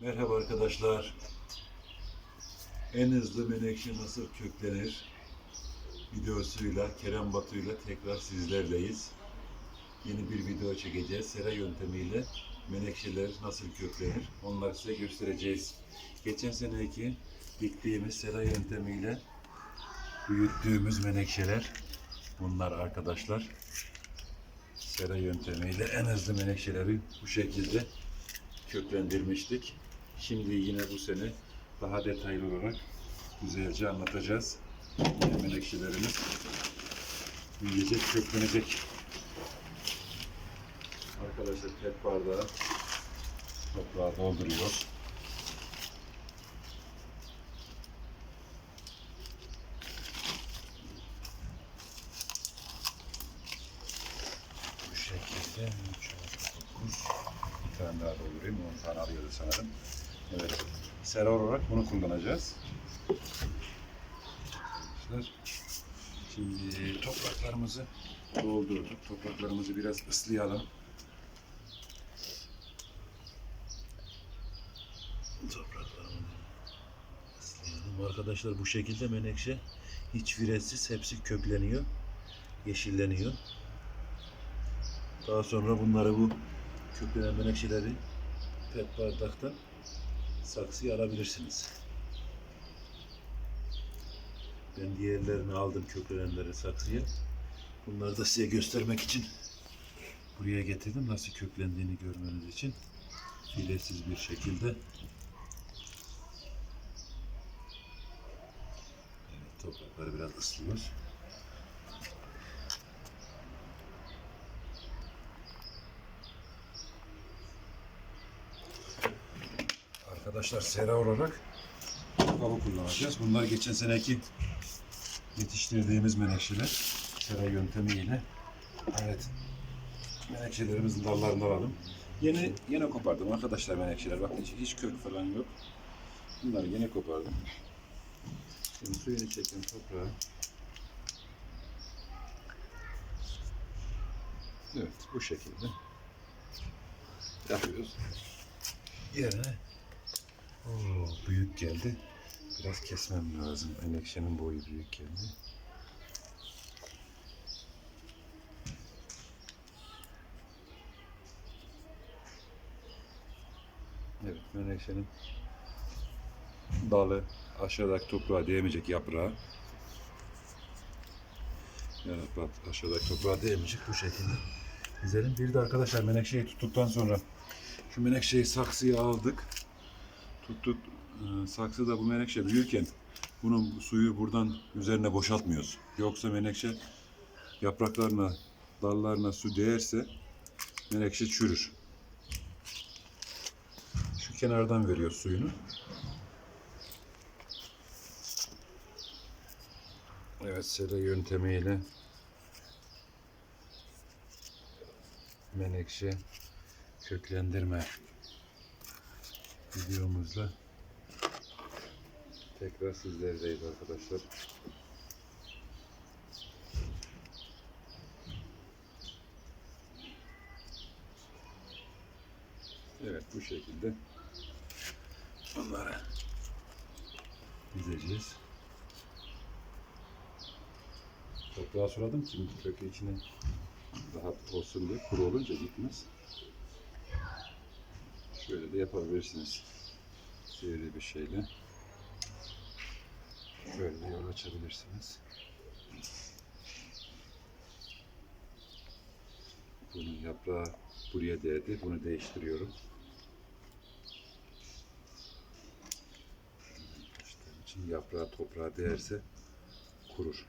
Merhaba arkadaşlar. En hızlı menekşe nasıl köklenir videosuyla Kerem Batu'yla tekrar sizlerleyiz. Yeni bir video çekeceğiz. Sera yöntemiyle menekşeler nasıl köklenir onları size göstereceğiz. Geçen seneki diktiğimiz sera yöntemiyle büyüttüğümüz menekşeler bunlar arkadaşlar. Sera yöntemiyle en hızlı menekşeleri bu şekilde köklendirmiştik. Şimdi yine bu sene daha detaylı olarak güzelce anlatacağız. Yine menekşelerimiz büyüyecek, köklenecek. Arkadaşlar pet bardağı toprağa dolduruyoruz. Bu şekilde 3, 9, bir tane daha doldurayım. 10 tane alıyordu sanırım. Evet. Sera olarak bunu kullanacağız. Şimdi topraklarımızı doldurduk. Topraklarımızı biraz ıslayalım. Arkadaşlar bu şekilde menekşe hiç viretsiz hepsi kökleniyor. Yeşilleniyor. Daha sonra bunları bu köklenen menekşeleri pet bardaktan saksıya alabilirsiniz. Ben diğerlerini aldım köklenenleri saksıya. Bunları da size göstermek için buraya getirdim. Nasıl köklendiğini görmeniz için. Filesiz bir şekilde. Evet, toprakları biraz ıslıyoruz. Arkadaşlar sera olarak kabı kullanacağız. Bunlar geçen seneki yetiştirdiğimiz menekşeler. Sera yöntemiyle. Evet. Menekşelerimizin dallarını alalım. Yeni yine kopardım arkadaşlar menekşeler. Bakın hiç, hiç kök falan yok. Bunları yine kopardım. Şimdi suyunu çekin toprağa. Evet bu şekilde yapıyoruz. Yerine Oo, büyük geldi. Biraz kesmem lazım. Menekşenin boyu büyük geldi. Evet, menekşenin dalı aşağıdaki toprağa değmeyecek yaprağı. Yani bak aşağıdaki toprağa değmeyecek bu şekilde. Dizelim. Bir de arkadaşlar menekşeyi tuttuktan sonra şu menekşeyi saksıya aldık tuttuk e, saksıda bu menekşe büyürken bunun suyu buradan üzerine boşaltmıyoruz. Yoksa menekşe yapraklarına, dallarına su değerse menekşe çürür. Şu kenardan veriyor suyunu. Evet sera yöntemiyle menekşe köklendirme videomuzla tekrar sizlerleyiz arkadaşlar. Evet bu şekilde onları dizeceğiz. Toprağa suladım ki kökü içine rahat olsun diye kuru olunca gitmez. De yapabilirsiniz. Sivri bir şeyle. Böyle yol açabilirsiniz. Bunun yaprağı buraya değdi. Bunu değiştiriyorum. İşte için yaprağı toprağa değerse kurur.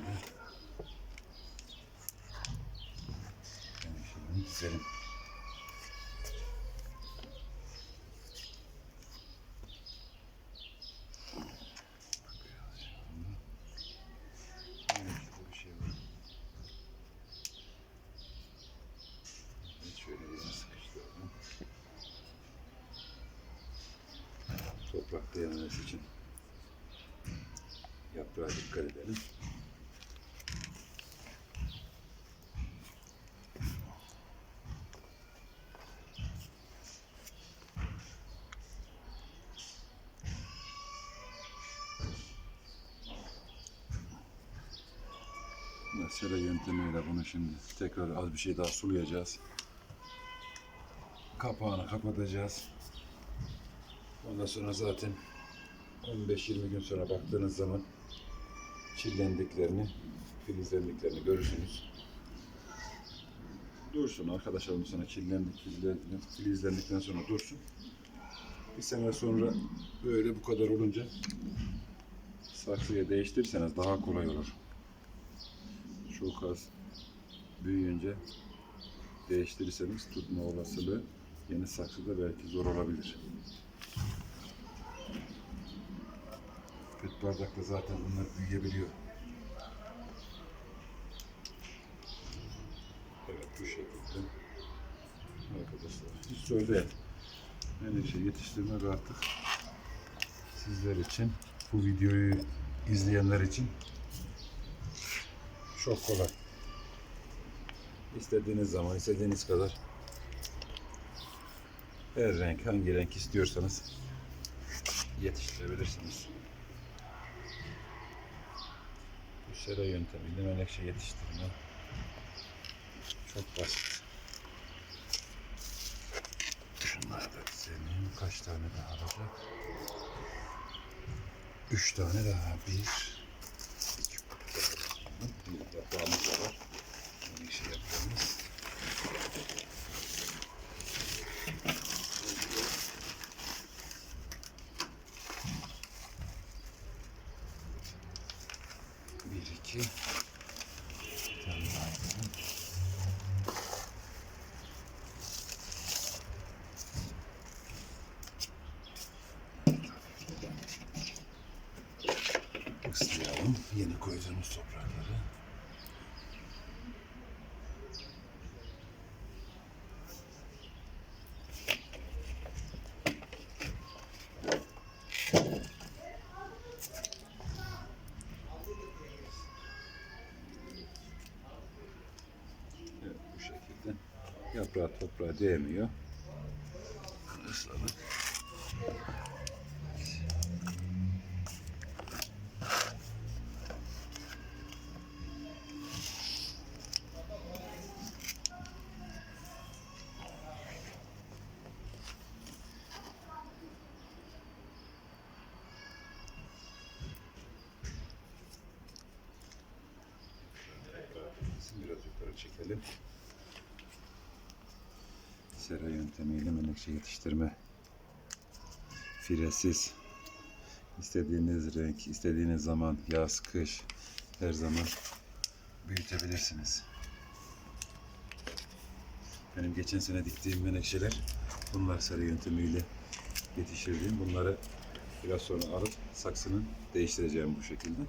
Yani şimdi dizelim. Evet, şurada bir şey var. Evet, şöyle yerine sıkıştıralım. Toprak değmemesi için. toprağa dikkat edelim. Sera yöntemiyle bunu şimdi tekrar az bir şey daha sulayacağız. Kapağını kapatacağız. Ondan sonra zaten 15-20 gün sonra baktığınız zaman çillendiklerini, filizlendiklerini görürsünüz. Dursun arkadaşlar ondan sonra çillendik, filizlendik, filizlendikten sonra dursun. Bir sene sonra böyle bu kadar olunca saksıya değiştirirseniz daha kolay olur. Çok az büyüyünce değiştirirseniz tutma olasılığı yeni saksıda belki zor olabilir. Pet bardakta zaten bunlar büyüyebiliyor. Evet bu şekilde. Arkadaşlar hiç söyleyin. Menekşe yetiştirmek artık sizler için bu videoyu izleyenler için çok kolay. İstediğiniz zaman, istediğiniz kadar her renk, hangi renk istiyorsanız yetiştirebilirsiniz. Bu sera yöntemiyle menekşe yetiştirme çok basit. Şunları da senin kaç tane daha alacak? Üç tane daha. Bir yaprağımız da var. Menekşe yaprağımız. Bir, iki. Islayalım yeni koyduğumuz toprakları. Evet, bu şekilde. Yaprağı toprağa değmiyor. Isladık. Biraz yukarı çekelim. Sera yöntemiyle menekşe yetiştirme. Firesiz. İstediğiniz renk, istediğiniz zaman, yaz, kış, her zaman büyütebilirsiniz. Benim geçen sene diktiğim menekşeler, bunlar sera yöntemiyle yetiştirdiğim. Bunları biraz sonra alıp saksının değiştireceğim bu şekilde.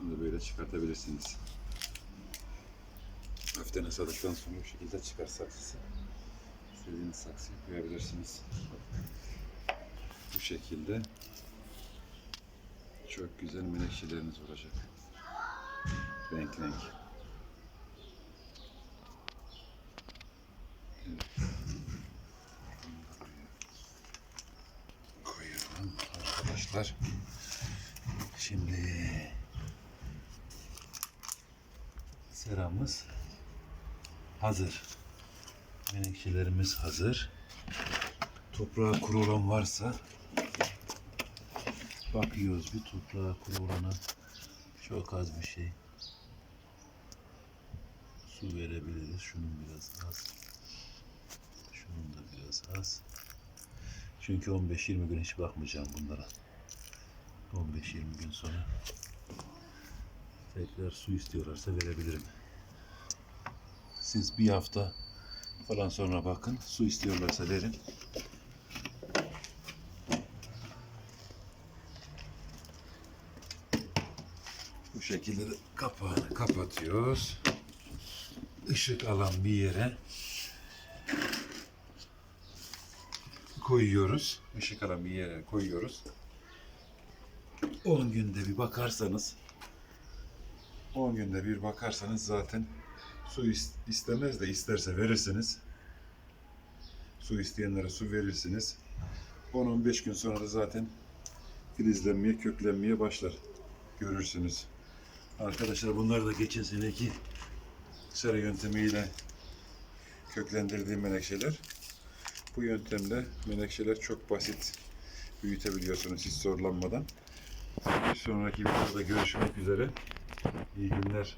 Bunu da böyle çıkartabilirsiniz. Hafiften ısladıktan sonra bu şekilde çıkar saksısı. İstediğiniz saksıyı koyabilirsiniz. Bu şekilde çok güzel menekşeleriniz olacak. Renk renk. Arkadaşlar. Şimdi seramız hazır. Menekşelerimiz hazır. Toprağa kuru olan varsa bakıyoruz bir toprağa kuru olana çok az bir şey su verebiliriz. Şunun biraz az. Şunun da biraz az. Çünkü 15-20 gün hiç bakmayacağım bunlara. 15-20 gün sonra tekrar su istiyorlarsa verebilirim. Siz bir hafta falan sonra bakın. Su istiyorlarsa verin. Bu şekilde de kapağını kapatıyoruz. Işık alan bir yere koyuyoruz. Işık alan bir yere koyuyoruz. 10 günde bir bakarsanız 10 günde bir bakarsanız zaten su is- istemez de isterse verirsiniz. Su isteyenlere su verirsiniz. 10-15 gün sonra da zaten filizlenmeye, köklenmeye başlar. Görürsünüz. Arkadaşlar bunlar da geçen seneki sera yöntemiyle köklendirdiğim menekşeler. Bu yöntemle menekşeler çok basit büyütebiliyorsunuz hiç zorlanmadan. Bir sonraki videoda görüşmek üzere. İyi günler.